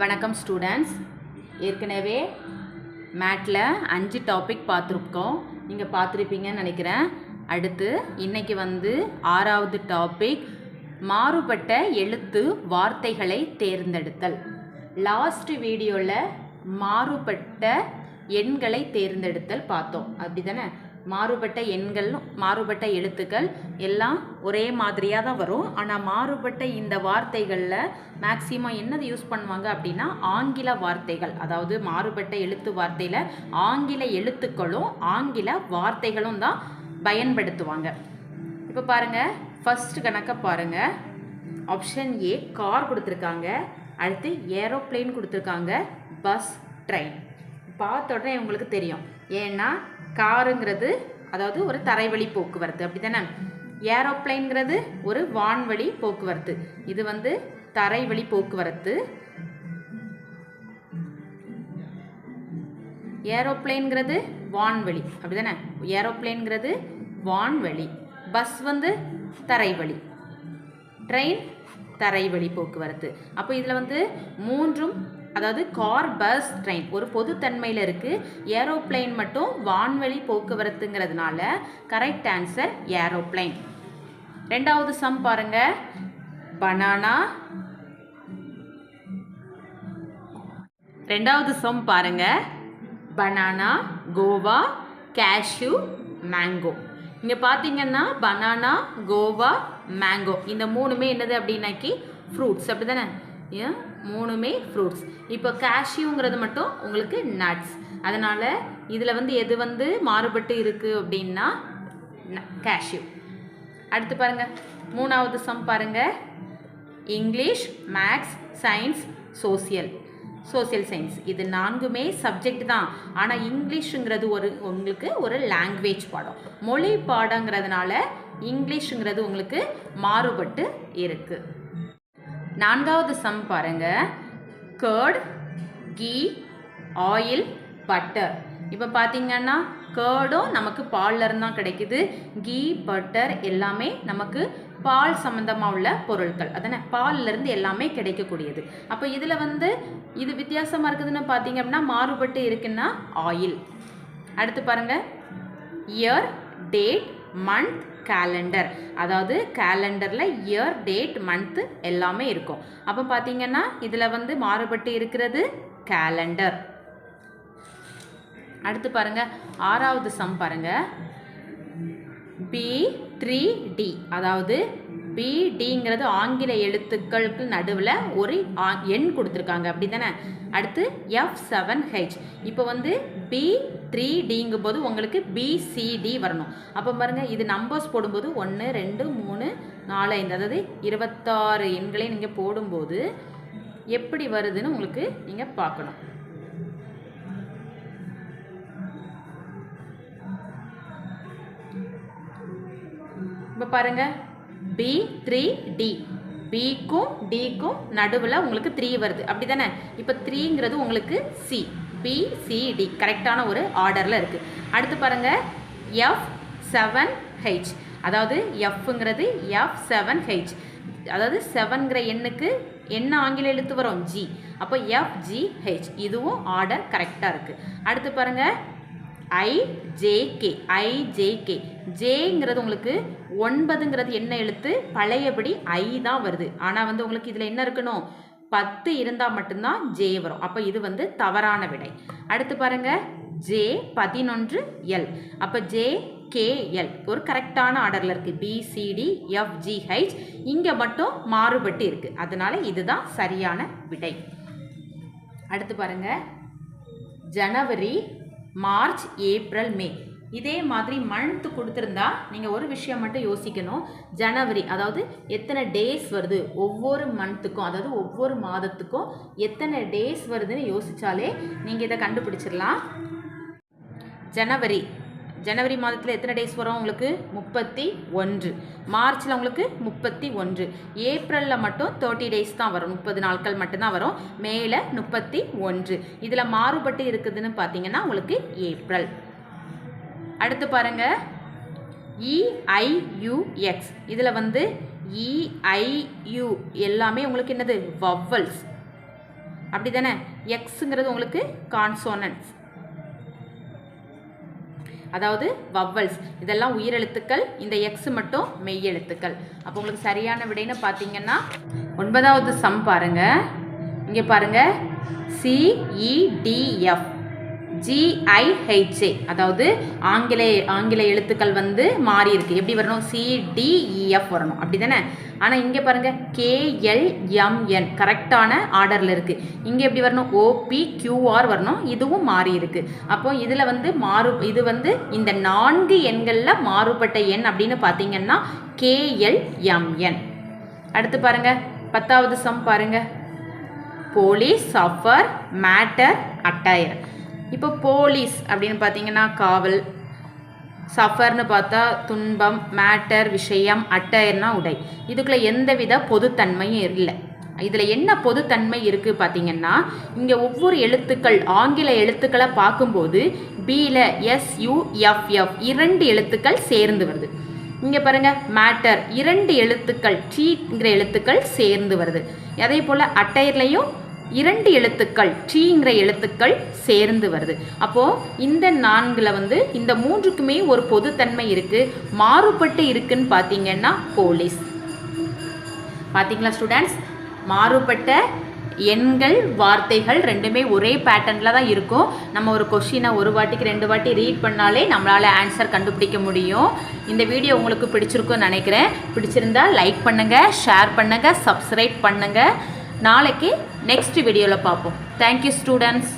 வணக்கம் ஸ்டூடெண்ட்ஸ் ஏற்கனவே மேட்டில் அஞ்சு டாபிக் பார்த்துருக்கோம். நீங்கள் பார்த்துருப்பீங்கன்னு நினைக்கிறேன். அடுத்து இன்றைக்கி வந்து ஆறாவது டாபிக் மாறுபட்ட எழுத்து வார்த்தைகளை தேர்ந்தெடுத்தல். லாஸ்ட் வீடியோவில் மாறுபட்ட எண்களை தேர்ந்தெடுத்தல் பார்த்தோம். அப்படி தானே மாறுபட்ட எண்கள் மாறுபட்ட எழுத்துக்கள் எல்லாம் ஒரே மாதிரியாக தான் வரும். ஆனால் மாறுபட்ட இந்த வார்த்தைகளில் மேக்சிமம் என்னது யூஸ் பண்ணுவாங்க அப்படின்னா ஆங்கில வார்த்தைகள். அதாவது மாறுபட்ட எழுத்து வார்த்தையில் ஆங்கில எழுத்துக்களும் ஆங்கில வார்த்தைகளும் தான் பயன்படுத்துவாங்க. இப்போ பாருங்கள் ஃபஸ்ட் கணக்கை பாருங்கள் ஆப்ஷன் ஏ கார் கொடுத்துருக்காங்க. அடுத்து ஏரோப்ளேன் கொடுத்துருக்காங்க. பஸ் ட்ரெயின் பார்த்த உடனே உங்களுக்கு தெரியும். ஏன்னா காருங்கிறது அதாவது ஒரு தரைவழி போக்குவரத்து அப்படி தானே ஏரோப்ளைன்கிறது ஒரு வான்வழி போக்குவரத்து. இது வந்து தரைவழி போக்குவரத்து. ஏரோப்ளைன்கிறது வான்வழி அப்படி தானே ஏரோப்ளைன்கிறது வான்வழி. பஸ் வந்து தரைவழி. ட்ரெயின் தரைவழி போக்குவரத்து. அப்போ இதில் வந்து மூன்றும் அதாவது கார் பஸ் ட்ரெயின் ஒரு பொதுத்தன்மையில் இருக்குது ஏரோப்ளைன் மட்டும் வான்வழி போக்குவரத்துங்கிறதுனால கரெக்ட் ஆன்சர் ஏரோப்ளைன் ரெண்டாவது சம் பாருங்க. பனானா ரெண்டாவது சம் பாருங்க. பனானா கோவா கேஷ்யூ மேங்கோ இங்கே பார்த்தீங்கன்னா பனானா கோவா மேங்கோ இந்த மூணுமே என்னது அப்படின்னாக்கி ஃப்ரூட்ஸ் அப்படி தானே மூணுமே ஃப்ரூட்ஸ் இப்போ கேஷ்யூங்கிறது மட்டும் உங்களுக்கு நட்ஸ் அதனால் இதில் வந்து எது வந்து மாறுபட்டு இருக்குது அப்படின்னா கேஷ்யூ அடுத்து பாருங்கள் மூணாவது சம் பாருங்கள் English maths science social social science இது நான்குமே சப்ஜெக்ட் தான். ஆனால் இங்கிலீஷுங்கிறது ஒரு உங்களுக்கு ஒரு லாங்குவேஜ் பாடம். மொழி பாடங்கிறதுனால இங்கிலீஷுங்கிறது உங்களுக்கு மாறுபட்டு இருக்குது நான்காவது சம் பாருங்க. கேர்டு கீ ஆயில் பட்டர் இப்போ பார்த்தீங்கன்னா கேர்டும் நமக்கு பால்லருந்து தான் கிடைக்குது. கீ பட்டர் எல்லாமே நமக்கு பால் சம்மந்தமாக உள்ள பொருட்கள் அதானே பால்லேருந்து எல்லாமே கிடைக்கக்கூடியது. அப்போ இதில் வந்து இது வித்தியாசமாக இருக்குதுன்னு பார்த்தீங்க அப்படின்னா மாறுபட்டு இருக்குன்னா ஆயில் அடுத்து பாருங்கள் இயர் டேட் மந்த் கேலண்டர் அதாவது கேலண்டரில் இயர் டேட் மந்த்து எல்லாமே இருக்கும். அப்போ பார்த்தீங்கன்னா இதில் வந்து மாறுபட்டு இருக்கிறது கேலண்டர் அடுத்து பாருங்கள் ஆறாவது சம் பாருங்க. பி த்ரீ டி அதாவது பிடிங்கிறது ஆங்கில எழுத்துக்களுக்கு நடுவில் ஒரு ஆ- எண் கொடுத்துருக்காங்க. அப்படி தானே அடுத்து எஃப் செவன் ஹெச் இப்போ வந்து பி த்ரீ டிங்கும் போது உங்களுக்கு பிசிடி வரணும். அப்போ பாருங்கள் இது நம்பர்ஸ் போடும்போது ஒன்று ரெண்டு மூணு நாலு ஐந்து. அதாவது இருபத்தாறு எண்களை நீங்கள் போடும்போது எப்படி வருதுன்னு உங்களுக்கு நீங்கள் பார்க்கணும். இப்போ பாருங்கள் பி த்ரீ டி பிக்கும் டிக்கும் நடுவில் உங்களுக்கு த்ரீ வருது. அப்படி தானே இப்போ த்ரீங்கிறது உங்களுக்கு சி பிசிடி கரெக்டான ஒரு ஆர்டரில் இருக்குது அடுத்து பாருங்கள் எஃப் செவன் ஹெச் அதாவது எஃப்ங்கிறது எஃப் செவன் ஹெச் அதாவது செவன்கிற எண்ணுக்கு என்ன ஆங்கில எழுத்து வரும்? ஜி அப்போ எஃப் ஜி ஹெச் இதுவும் ஆர்டர் கரெக்டாக இருக்குது அடுத்து பாருங்கள் ஐஜேகே ஐஜேகே ஜேங்கிறது உங்களுக்கு ஒன்பதுங்கிறது என்ன எழுத்து? பழையபடி ஐ தான் வருது. ஆனால் வந்து உங்களுக்கு இதில் என்ன இருக்கணும்? பத்து இருந்தால் மட்டும்தான் ஜே வரும். அப்போ இது வந்து தவறான விடை. அடுத்து பாருங்க. ஜே பதினொன்று எல் அப்போ ஜே கேஎல் ஒரு கரெக்டான ஆர்டரில் இருக்குது பிசிடி எஃப்ஜிஹெச் இங்கே மட்டும் மாறுபட்டு இருக்குது அதனால் இதுதான் சரியான விடை. அடுத்து பாருங்க. ஜனவரி மார்ச் ஏப்ரல் மே இதே மாதிரி மந்த் கொடுத்துருந்தா நீங்கள் ஒரு விஷயம் மட்டும் யோசிக்கணும். ஜனவரி அதாவது எத்தனை டேஸ் வருது? ஒவ்வொரு மந்த்துக்கும் அதாவது ஒவ்வொரு மாதத்துக்கும் எத்தனை டேஸ் வருதுன்னு யோசித்தாலே நீங்கள் இதை கண்டுபிடிச்சிடலாம். ஜனவரி ஜனவரி மாதத்தில் எத்தனை டேஸ் வரும் உங்களுக்கு? முப்பத்தி ஒன்று. மார்ச்சில் உங்களுக்கு முப்பத்தி ஒன்று. ஏப்ரலில் மட்டும் தேர்ட்டி டேஸ் தான் வரும். முப்பது நாட்கள் மட்டும்தான் வரும். மேலே முப்பத்தி ஒன்று. இதில் மாறுபட்டு இருக்குதுன்னு பார்த்தீங்கன்னா உங்களுக்கு ஏப்ரல். அடுத்து பாருங்க. இஐயுஎக்ஸ் இதில் வந்து இஐயு எல்லாமே உங்களுக்கு என்னது? வவ்வல்ஸ் அப்படி தானே எக்ஸுங்கிறது உங்களுக்கு கான்சோனன்ஸ் அதாவது வவ்வல்ஸ் இதெல்லாம் உயிரெழுத்துக்கள். இந்த எக்ஸ் மட்டும் மெய்யெழுத்துக்கள். அப்போ உங்களுக்கு சரியான விடைன்னு பார்த்தீங்கன்னா ஒன்பதாவது சம் பாருங்க. இங்கே பாருங்க. சிஇடிஎஃப் ஜிஐஹெச்ஏ அதாவது ஆங்கில ஆங்கில எழுத்துக்கள் வந்து மாறி இருக்குது எப்படி வரணும்? சிடிஇஎஃப் e, வரணும். அப்படி தானே ஆனால் இங்கே பாருங்க. கேஎல்எம்என் கரெக்டான ஆர்டரில் இருக்குது இங்கே எப்படி வரணும்? ஓபி கியூஆர் வரணும். இதுவும் மாறி இருக்குது அப்போ இதில் வந்து மாறு இது வந்து இந்த நான்கு எண்களில் மாறுபட்ட எண் அப்படின்னு பார்த்தீங்கன்னா கேஎல்எம்என் அடுத்து பாருங்கள் பத்தாவது சம் பாருங்க. போலீஸ் சஃபர் மேட்டர் அட்டையர் இப்போ போலீஸ் அப்படின்னு பார்த்தீங்கன்னா காவல் சஃபர்னு பார்த்தா துன்பம் மேட்டர் விஷயம் அட்டையர்னா உடை. இதுக்குள்ளே எந்தவித பொதுத்தன்மையும் இல்லை. இதில் என்ன பொதுத்தன்மை இருக்குது பார்த்தீங்கன்னா இங்கே ஒவ்வொரு எழுத்துக்கள் ஆங்கில எழுத்துக்களை பார்க்கும்போது பியில் எஸ்யூஎஃப்எஃப் இரண்டு எழுத்துக்கள் சேர்ந்து வருது. இங்கே பாருங்கள் மேட்டர் இரண்டு எழுத்துக்கள் டீங்கிற எழுத்துக்கள் சேர்ந்து வருது. அதே போல் அட்டையர்லையும் இரண்டு எழுத்துக்கள் டீங்கிற எழுத்துக்கள் சேர்ந்து வருது. அப்போது இந்த நான்கில் வந்து இந்த மூன்றுக்குமே ஒரு பொதுத்தன்மை இருக்குது மாறுபட்டு இருக்குன்னு பார்த்தீங்கன்னா போலீஸ். பார்த்தீங்களா ஸ்டூடெண்ட்ஸ் மாறுபட்ட எண்கள் வார்த்தைகள் ரெண்டுமே ஒரே பேட்டர்னில் தான் இருக்கும். நம்ம ஒரு கொஷினை ஒரு வாட்டிக்கு ரெண்டு வாட்டி ரீட் பண்ணாலே நம்மளால் ஆன்சர் கண்டுபிடிக்க முடியும். இந்த வீடியோ உங்களுக்கு பிடிச்சிருக்கும்னு நினைக்கிறேன். பிடிச்சிருந்தா லைக் பண்ணுங்கள் ஷேர் பண்ணுங்கள் சப்ஸ்கிரைப் பண்ணுங்கள் நாளைக்கு நெக்ஸ்ட் வீடியோவில் பார்ப்போம். Thank you students